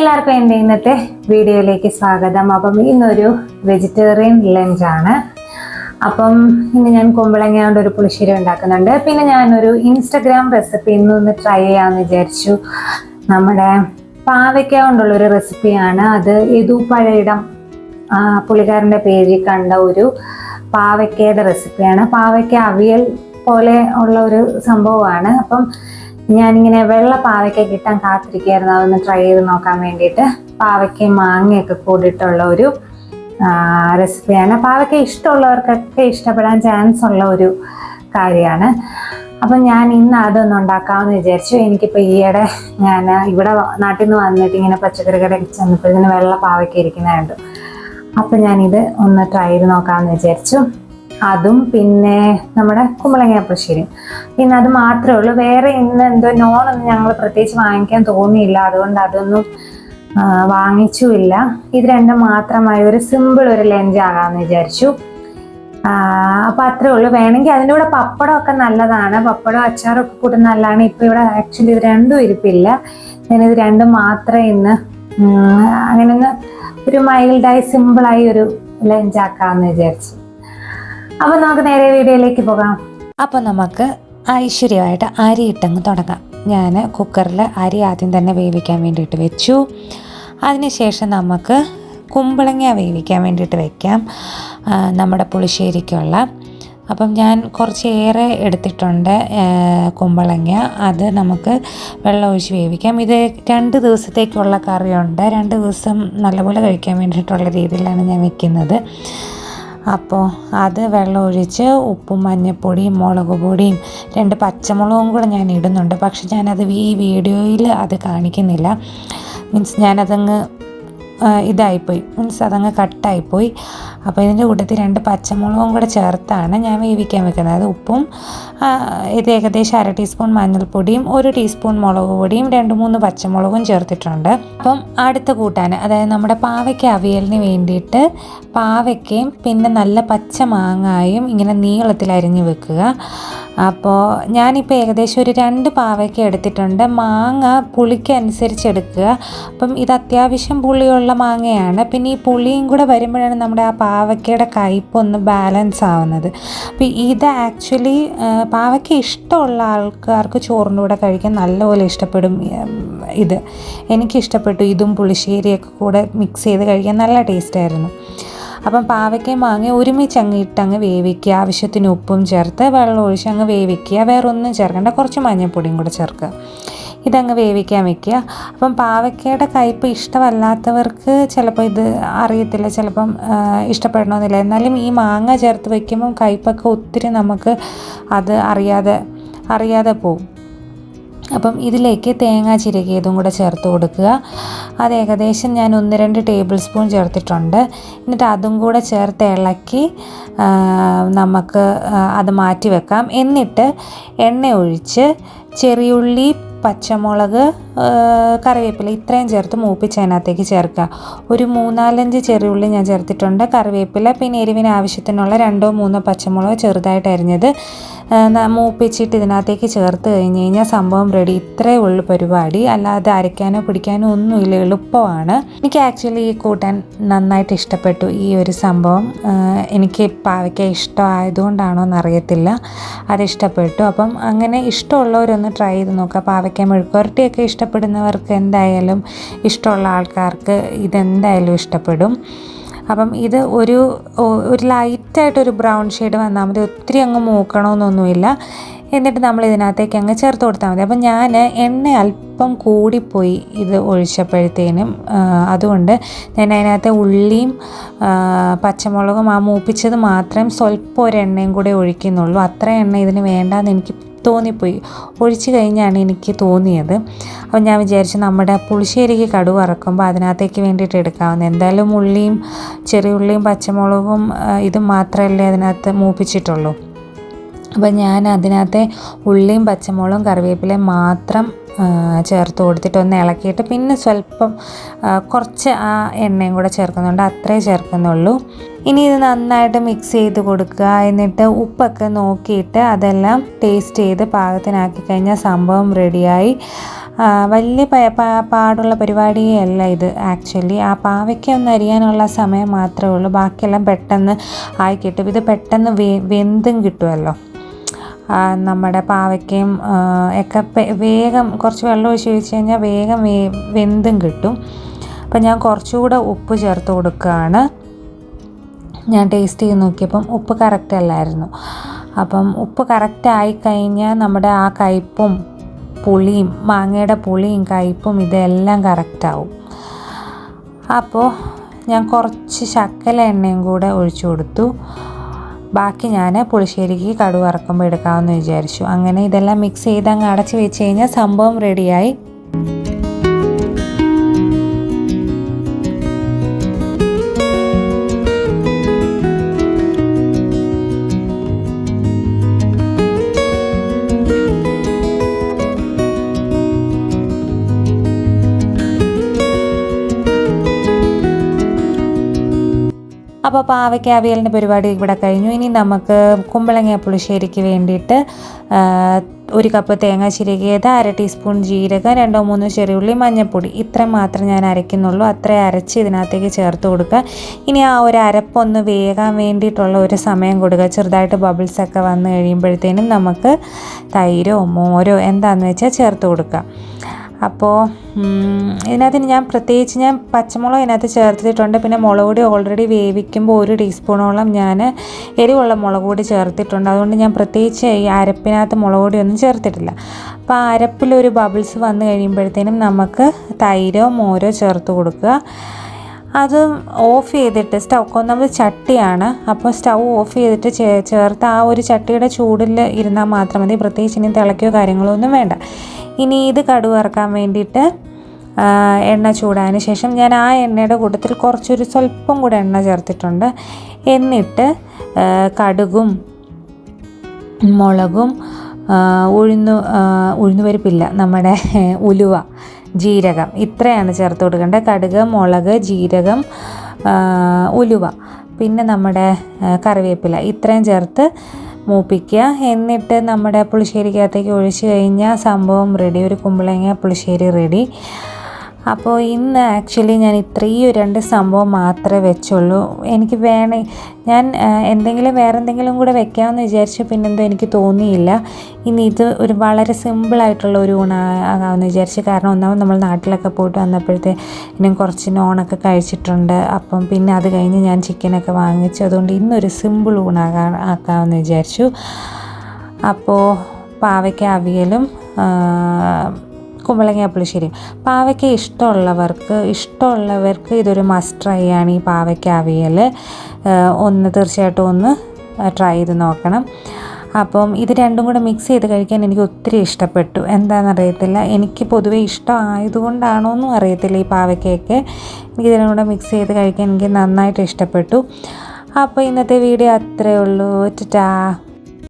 എല്ലാവർക്കും എന്റെ ഇന്നത്തെ വീഡിയോയിലേക്ക് സ്വാഗതം. അപ്പം ഇന്നൊരു വെജിറ്റേറിയൻ ലഞ്ചാണ് അപ്പം ഇന്ന് ഞാൻ കുമ്പളങ്ങ കൊണ്ട് ഒരു പുളിശ്ശേരി ഉണ്ടാക്കുന്നുണ്ട്. പിന്നെ ഞാനൊരു ഇൻസ്റ്റഗ്രാം റെസിപ്പി ഇന്നൊന്ന് ട്രൈ ചെയ്യാമെന്ന് വിചാരിച്ചു. നമ്മുടെ പാവയ്ക്ക കൊണ്ടുള്ളൊരു റെസിപ്പിയാണ് അത് ആ, പുള്ളിക്കാരന്റെ പേരിൽ കണ്ട ഒരു പാവയ്ക്കയുടെ റെസിപ്പിയാണ് പാവയ്ക്ക അവിയൽ പോലെ ഉള്ള ഒരു സംഭവമാണ്. അപ്പം ഞാനിങ്ങനെ വെള്ള പാവയ്ക്ക കിട്ടാൻ കാത്തിരിക്കുകയായിരുന്നു. അതൊന്ന് ട്രൈ ചെയ്ത് നോക്കാൻ വേണ്ടിയിട്ട് പാവയ്ക്കയും മാങ്ങയൊക്കെ കൂടിയിട്ടുള്ള ഒരു റെസിപ്പിയാണ് പാവയ്ക്ക ഇഷ്ടമുള്ളവർക്കൊക്കെ ഇഷ്ടപ്പെടാൻ ചാൻസ് ഉള്ള ഒരു കാര്യമാണ്. അപ്പം ഞാൻ ഇന്ന് അതൊന്നും ഉണ്ടാക്കാമെന്ന് വിചാരിച്ചു. എനിക്കിപ്പോൾ ഈയിടെ ഞാൻ ഇവിടെ നാട്ടിൽ നിന്ന് വന്നിട്ട് ഇങ്ങനെ പച്ചക്കറി കടയിൽ ചെന്നപ്പോൾ ഇതിന് വെള്ള പാവയ്ക്ക ഇരിക്കുന്നതുണ്ട്. അപ്പം ഞാനിത് ഒന്ന് ട്രൈ ചെയ്ത് നോക്കാമെന്ന് വിചാരിച്ചു. അതും പിന്നെ നമ്മുടെ കുമ്പളങ്ങ പുളിശ്ശേരി പിന്നെ അത് മാത്രമേ ഉള്ളൂ. വേറെ ഇന്ന് എന്തോ നോണൊന്നും ഞങ്ങൾ പ്രത്യേകിച്ച് വാങ്ങിക്കാൻ തോന്നിയില്ല. അതുകൊണ്ട് അതൊന്നും വാങ്ങിച്ചുമില്ല. ഇത് രണ്ടും മാത്രമായി ഒരു സിമ്പിൾ ഒരു ലഞ്ച് ആകാമെന്ന് വിചാരിച്ചു. അപ്പം അത്രേ ഉള്ളൂ. വേണമെങ്കിൽ അതിന്റെ കൂടെ പപ്പടമൊക്കെ നല്ലതാണ്. പപ്പടം അച്ചാറൊക്കെ കൂട്ടുന്ന നല്ലതാണ്. ഇപ്പം ഇവിടെ ആക്ച്വലി ഇത് രണ്ടും ഇരിപ്പില്ല. ഞാൻ ഞാനിത് രണ്ടും മാത്രമേ ഇന്ന് അങ്ങനെ ഒന്ന് ഒരു മൈൽഡായി സിമ്പിളായി ഒരു ലഞ്ച് ആക്കാമെന്ന് വിചാരിച്ചു. അപ്പം നമുക്ക് നേരെ വീഡിയോയിലേക്ക് പോകാം. അപ്പോൾ നമുക്ക് ഐശ്വര്യമായിട്ട് അരി ഇട്ടങ്ങ് തുടങ്ങാം. ഞാൻ കുക്കറിൽ അരി ആദ്യം തന്നെ വേവിക്കാൻ വേണ്ടിയിട്ട് വെച്ചു. അതിനുശേഷം നമുക്ക് കുമ്പളങ്ങ വേവിക്കാൻ വേണ്ടിയിട്ട് വെക്കാം. നമ്മുടെ പുളിശ്ശേരിക്കുള്ള. അപ്പം ഞാൻ കുറച്ചേറെ എടുത്തിട്ടുണ്ട് കുമ്പളങ്ങ. അത് നമുക്ക് വെള്ളം ഒഴിച്ച് വേവിക്കാം. ഇത് രണ്ട് ദിവസത്തേക്കുള്ള കറിയുണ്ട്. രണ്ട് ദിവസം നല്ലപോലെ കഴിക്കാൻ വേണ്ടിയിട്ടുള്ള രീതിയിലാണ് ഞാൻ വെക്കുന്നത്. അപ്പോൾ അത് വെള്ളം ഒഴിച്ച് ഉപ്പും മഞ്ഞൾപ്പൊടിയും മുളക് പൊടിയും രണ്ട് പച്ചമുളകും കൂടെ ഞാൻ ഇടുന്നുണ്ട്. പക്ഷെ ഞാനത് ഈ വീഡിയോയിൽ അത് കാണിക്കുന്നില്ല. മീൻസ് ഞാനതങ്ങ് ഇതായിപ്പോയി. മീൻസ് അതങ്ങ് കട്ടായിപ്പോയി. അപ്പോൾ ഇതിന്റെ കൂട്ടത്തിൽ രണ്ട് പച്ചമുളകും കൂടെ ചേർത്താണ് ഞാൻ വേവിക്കാൻ വെക്കുന്നത്. അത് ഉപ്പും ഇത് ഏകദേശം അര ടീസ്പൂൺ മഞ്ഞൾപ്പൊടിയും ഒരു ടീസ്പൂൺ മുളക് പൊടിയും രണ്ട് മൂന്ന് പച്ചമുളകും ചേർത്തിട്ടുണ്ട്. അപ്പം അടുത്ത കൂട്ടാൻ അതായത് നമ്മുടെ പാവയ്ക്ക അവിയലിന് വേണ്ടിയിട്ട് പാവയ്ക്കയും പിന്നെ നല്ല പച്ച മാങ്ങായും ഇങ്ങനെ നീളത്തിൽ അരിഞ്ഞ് വെക്കുക. അപ്പോൾ ഞാനിപ്പോൾ ഏകദേശം ഒരു രണ്ട് പാവയ്ക്ക എടുത്തിട്ടുണ്ട്. മാങ്ങ പുളിക്കനുസരിച്ച് എടുക്കുക. അപ്പം ഇത് അത്യാവശ്യം പുളിയുള്ള മാങ്ങയാണ്. പിന്നെ ഈ പുളിയും കൂടെ വരുമ്പോഴാണ് നമ്മുടെ ആ പാവയ്ക്കയുടെ കയ്പൊന്ന് ബാലൻസ് ആവുന്നത്. അപ്പോൾ ഇത് ആക്ച്വലി പാവയ്ക്ക ഇഷ്ടമുള്ള ആൾക്കാർക്ക് ചോറിന്റെ കൂടെ കഴിക്കാൻ നല്ലപോലെ ഇഷ്ടപ്പെടും ഇത്. എനിക്കിഷ്ടപ്പെട്ടു ഇതും പുളിശ്ശേരിയൊക്കെ കൂടെ മിക്സ് ചെയ്ത് കഴിക്കാൻ നല്ല ടേസ്റ്റായിരുന്നു അപ്പം പാവയ്ക്കയും മാങ്ങ ഒരുമിച്ച് അങ്ങ് ഇട്ടങ്ങ് വേവിക്കുക. ആവശ്യത്തിന് ഉപ്പും ചേർത്ത് വെള്ളം ഒഴിച്ച് അങ്ങ് വേവിക്കുക. വേറൊന്നും ചേർക്കണ്ട. കുറച്ച് മഞ്ഞൾപ്പൊടിയും കൂടെ ചേർക്കുക. ഇതങ്ങ് വേവിക്കാൻ വെക്കുക. അപ്പം പാവയ്ക്കയുടെ കയ്പ്പ് ഇഷ്ടമല്ലാത്തവർക്ക് ചിലപ്പോൾ ഇത് അറിയത്തില്ല ചിലപ്പം ഇഷ്ടപ്പെടണമെന്നില്ല. എന്നാലും ഈ മാങ്ങ ചേർത്ത് വയ്ക്കുമ്പം കയ്പ്പൊക്കെ ഒത്തിരി നമുക്ക് അത് അറിയാതെ അറിയാതെ പോവും. അപ്പം ഇതിലേക്ക് തേങ്ങ ചിരകിയതും കൂടെ ചേർത്ത് കൊടുക്കുക. അത് ഏകദേശം ഞാൻ ഒന്ന് രണ്ട് ടേബിൾ സ്പൂൺ ചേർത്തിട്ടുണ്ട്. എന്നിട്ട് അതും കൂടെ ചേർത്ത് ഇളക്കി നമുക്ക് അത് മാറ്റി വെക്കാം. എന്നിട്ട് എണ്ണ ഒഴിച്ച് ചെറിയുള്ളി പച്ചമുളക് കറിവേപ്പില ഇത്രയും ചേർത്ത് മൂപ്പിച്ച് അതിനകത്തേക്ക് ചേർക്കുക. ഒരു മൂന്നാലഞ്ച് ചെറിയുള്ളി ഞാൻ ചേർത്തിട്ടുണ്ട്. കറിവേപ്പില പിന്നെ എരിവിന് ആവശ്യത്തിനുള്ള രണ്ടോ മൂന്നോ പച്ചമുളക് ചെറുതായിട്ട് അരിഞ്ഞത് മൂപ്പിച്ചിട്ട് ഇതിനകത്തേക്ക് ചേർത്ത് കഴിഞ്ഞ് കഴിഞ്ഞാൽ സംഭവം റെഡി ഇത്രേ ഉള്ളു പരിപാടി. അല്ലാതെ അരയ്ക്കാനോ പിടിക്കാനോ ഒന്നുമില്ല. എളുപ്പമാണ്. എനിക്ക് ആക്ച്വലി ഈ കൂട്ടാൻ നന്നായിട്ട് ഇഷ്ടപ്പെട്ടു. ഈ ഒരു സംഭവം എനിക്ക് പാവയ്ക്ക ഇഷ്ടമായതുകൊണ്ടാണോ എന്നറിയത്തില്ല. അത് ഇഷ്ടപ്പെട്ടു. അപ്പം അങ്ങനെ ഇഷ്ടമുള്ളവരൊന്ന് ട്രൈ ചെയ്ത് നോക്കുക. പാവയ്ക്ക മെഴുക്കുരട്ടിയൊക്കെ ഇഷ്ടപ്പെടുന്നവർക്ക് എന്തായാലും ഇഷ്ടമുള്ള ആൾക്കാർക്ക് ഇതെന്തായാലും ഇഷ്ടപ്പെടും. അപ്പം ഇത് ഒരു ഒരു ലൈറ്റായിട്ടൊരു ബ്രൗൺ ഷെയ്ഡ് വന്നാൽ മതി. ഒത്തിരി അങ്ങ് മൂക്കണമെന്നൊന്നുമില്ല എന്നിട്ട് നമ്മൾ ഇതിനകത്തേക്ക് അങ്ങ് ചേർത്ത് കൊടുത്താൽ മതി. അപ്പം ഞാൻ എണ്ണ അല്പം കൂടിപ്പോയി ഇത് ഒഴിച്ചപ്പോഴത്തേനും അതുകൊണ്ട് ഞാൻ അതിനകത്ത് ഉള്ളിയും പച്ചമുളകും ആ മൂപ്പിച്ചത് മാത്രം സ്വല്പം ഒരു എണ്ണയും കൂടെ ഒഴിക്കുന്നുള്ളൂ. അത്ര എണ്ണ ഇതിന് വേണ്ടാന്ന് എനിക്ക് തോന്നിപ്പോയി. ഒഴിച്ച് കഴിഞ്ഞാണ് എനിക്ക് തോന്നിയത്. അപ്പോൾ ഞാൻ വിചാരിച്ചു നമ്മുടെ പുളിശ്ശേരിക്ക് കടു വറക്കുമ്പോൾ അതിനകത്തേക്ക് വേണ്ടിയിട്ട് എടുക്കാവുന്ന. എന്തായാലും ഉള്ളിയും ചെറിയ ഉള്ളിയും പച്ചമുളകും ഇതും മാത്രമല്ലേ അതിനകത്ത് മൂപ്പിച്ചിട്ടുള്ളൂ. അപ്പോൾ ഞാൻ അതിനകത്തെ ഉള്ളിയും പച്ചമുളകും കറിവേപ്പിലയും മാത്രം ചേർത്ത് കൊടുത്തിട്ട് ഒന്ന് ഇളക്കിയിട്ട് പിന്നെ സ്വല്പം കുറച്ച് ആ എണ്ണയും കൂടെ ചേർക്കുന്നുണ്ട്. അത്രേ ചേർക്കുന്നുള്ളൂ. ഇനി ഇത് നന്നായിട്ട് മിക്സ് ചെയ്ത് കൊടുക്കുക. എന്നിട്ട് ഉപ്പൊക്കെ നോക്കിയിട്ട് അതെല്ലാം ടേസ്റ്റ് ചെയ്ത് പാകത്തിനാക്കി കഴിഞ്ഞാൽ സംഭവം റെഡിയായി വലിയ പാടുള്ള പരിപാടിയല്ല ഇത് ആക്ച്വലി ആ പാവയ്ക്ക ഒന്ന് അരിയാനുള്ള സമയം മാത്രമേ ഉള്ളൂ. ബാക്കിയെല്ലാം പെട്ടെന്ന് ആയി കിട്ടും ഇത് പെട്ടെന്ന് വെന്തും കിട്ടുമല്ലോ നമ്മുടെ പാവയ്ക്കയും ഒക്കെ വേഗം കുറച്ച് വെള്ളം ഒഴിച്ച് ഒഴിച്ച് കഴിഞ്ഞാൽ വേഗം വേ വെന്തും കിട്ടും. അപ്പം ഞാൻ കുറച്ചുകൂടെ ഉപ്പ് ചേർത്ത് കൊടുക്കുകയാണ്. ഞാൻ ടേസ്റ്റ് ചെയ്ത് നോക്കിയപ്പം ഉപ്പ് കറക്റ്റ് അല്ലായിരുന്നു. അപ്പം ഉപ്പ് കറക്റ്റ് ആയി കഴിഞ്ഞാൽ നമ്മുടെ ആ കയ്പും പുളിയും മാങ്ങയുടെ പുളിയും കയ്പും ഇതെല്ലാം കറക്റ്റാവും അപ്പോൾ ഞാൻ കുറച്ച് ശക്കല എണ്ണയും കൂടെ ഒഴിച്ചു കൊടുത്തു. ബാക്കി ഞാൻ പുളിശ്ശേരിക്ക് കടുക് വറക്കുമ്പോൾ എടുക്കാമെന്ന് വിചാരിച്ചു. അങ്ങനെ ഇതെല്ലാം മിക്സ് ചെയ്ത് അങ്ങ് അടച്ച് വെച്ച് കഴിഞ്ഞാൽ സംഭവം റെഡിയായി അപ്പോൾ പാവയ്ക്ക അവിയലിന്റെ പരിപാടി ഇവിടെ കഴിഞ്ഞു. ഇനി നമുക്ക് കുമ്പളങ്ങ പുളിശ്ശേരിക്ക് വേണ്ടിയിട്ട് ഒരു കപ്പ് തേങ്ങ ചിരകിയത് അര ടീസ്പൂൺ ജീരകം രണ്ടോ മൂന്നോ ചെറിയുള്ളി മഞ്ഞൾപ്പൊടി. ഇത്ര മാത്രം ഞാൻ അരയ്ക്കുന്നുള്ളൂ. അത്ര അരച്ച് ഇതിനകത്തേക്ക് ചേർത്ത് കൊടുക്കുക. ഇനി ആ ഒരു അരപ്പൊന്ന് വേകാൻ വേണ്ടിയിട്ടുള്ള ഒരു സമയം കൊടുക്കുക. ചെറുതായിട്ട് ബബിൾസ് ഒക്കെ വന്ന് കഴിയുമ്പോഴത്തേനും നമുക്ക് തൈരോ മോരോ എന്താണെന്ന് വെച്ചാൽ ചേർത്ത് കൊടുക്കുക. അപ്പോൾ ഇതിനകത്ത് ഞാൻ പ്രത്യേകിച്ച് ഞാൻ പച്ചമുളക് ഇതിനകത്ത് ചേർത്തിട്ടുണ്ട്. പിന്നെ മുളക് പൊടി ഓൾറെഡി വേവിക്കുമ്പോൾ ഒരു ടീസ്പൂണോളം ഞാൻ എരിവുള്ള മുളക് പൊടി ചേർത്തിട്ടുണ്ട്. അതുകൊണ്ട് ഞാൻ പ്രത്യേകിച്ച് ഈ അരപ്പിനകത്ത് മുളക് പൊടിയൊന്നും ചേർത്തിട്ടില്ല. അപ്പോൾ ആ അരപ്പിലൊരു ബബിൾസ് വന്നു കഴിയുമ്പോഴത്തേനും നമുക്ക് തൈരോ മോരോ ചേർത്ത് കൊടുക്കുക. അത് ഓഫ് ചെയ്തിട്ട് സ്റ്റൗ ഒന്നാമത് ചട്ടിയാണ്. അപ്പോൾ സ്റ്റൗ ഓഫ് ചെയ്തിട്ട് ചേർത്ത് ആ ഒരു ചട്ടിയുടെ ചൂടിൽ ഇരുന്നാൽ മാത്രം മതി. പ്രത്യേകിച്ച് ഇനി തിളയ്ക്കോ കാര്യങ്ങളോ ഒന്നും വേണ്ട. ഇനി ഇത് കടുവറക്കാൻ വേണ്ടിയിട്ട് എണ്ണ ചൂടായതിന് ശേഷം ഞാൻ ആ എണ്ണയുടെ കൂട്ടത്തിൽ കുറച്ചൊരു സ്വല്പം കൂടെ എണ്ണ ചേർത്തിട്ടുണ്ട്. എന്നിട്ട് കടുകും മുളകും ഉഴുന്നു ഉഴുന്നുപരിപ്പില്ല നമ്മുടെ ഉലുവ. ജീരകം. ഇത്രയാണ് ചേർത്ത് കൊടുക്കേണ്ടത്. കടുക് മുളക് ജീരകം ഉലുവ. പിന്നെ നമ്മുടെ കറിവേപ്പില. ഇത്രയും ചേർത്ത് മൂപ്പിക്കുക. എന്നിട്ട് നമ്മുടെ പുളിശ്ശേരിക്കകത്തേക്ക് ഒഴിച്ച് കഴിഞ്ഞാൽ സംഭവം റെഡി ഒരു കുമ്പളങ്ങ പുളിശ്ശേരി റെഡി അപ്പോൾ ഇന്ന് ആക്ച്വലി ഞാൻ ഇത്രയും രണ്ട് സംഭവം മാത്രമേ വെച്ചുള്ളൂ. എനിക്ക് വേണേ ഞാൻ എന്തെങ്കിലും വേറെ എന്തെങ്കിലും കൂടെ വെക്കാമെന്ന് വിചാരിച്ചു പിന്നെന്തോ എനിക്ക് തോന്നിയില്ല. ഇനി ഇത് ഒരു വളരെ സിമ്പിളായിട്ടുള്ള ഒരു ഊണാകാമെന്ന് വിചാരിച്ചു. കാരണം ഒന്നാമത് നമ്മൾ നാട്ടിലൊക്കെ പോയിട്ട് വന്നപ്പോഴത്തെ ഇനി കുറച്ച് നോണൊക്കെ കഴിച്ചിട്ടുണ്ട്. അപ്പം പിന്നെ അത് കഴിഞ്ഞ് ഞാൻ ചിക്കനൊക്കെ വാങ്ങിച്ചു. അതുകൊണ്ട് ഇന്നൊരു സിമ്പിൾ ഊണാകാ ആക്കാമെന്ന് വിചാരിച്ചു. അപ്പോൾ പാവയ്ക്ക അവിയലും കുമ്പളങ്ങ ശരി. പാവയ്ക്ക് ഇഷ്ടമുള്ളവർക്ക് ഇഷ്ടമുള്ളവർക്ക് ഇതൊരു മസ്റ്റ് ട്രൈ ആണ് ഈ പാവയ്ക്ക അവിയൽ. ഒന്ന് തീർച്ചയായിട്ടും ഒന്ന് ട്രൈ ചെയ്ത് നോക്കണം. അപ്പം ഇത് രണ്ടും കൂടെ മിക്സ് ചെയ്ത് കഴിക്കാൻ എനിക്ക് ഒത്തിരി ഇഷ്ടപ്പെട്ടു. എന്താണെന്നറിയത്തില്ല എനിക്ക് പൊതുവേ ഇഷ്ടമായതുകൊണ്ടാണോ എന്നും അറിയത്തില്ല ഈ പാവയ്ക്കയൊക്കെ എനിക്ക് ഇതിനും കൂടെ മിക്സ് ചെയ്ത് കഴിക്കാൻ എനിക്ക് നന്നായിട്ട് ഇഷ്ടപ്പെട്ടു. അപ്പോൾ ഇന്നത്തെ വീഡിയോ അത്രയേ ഉള്ളൂ. ടാ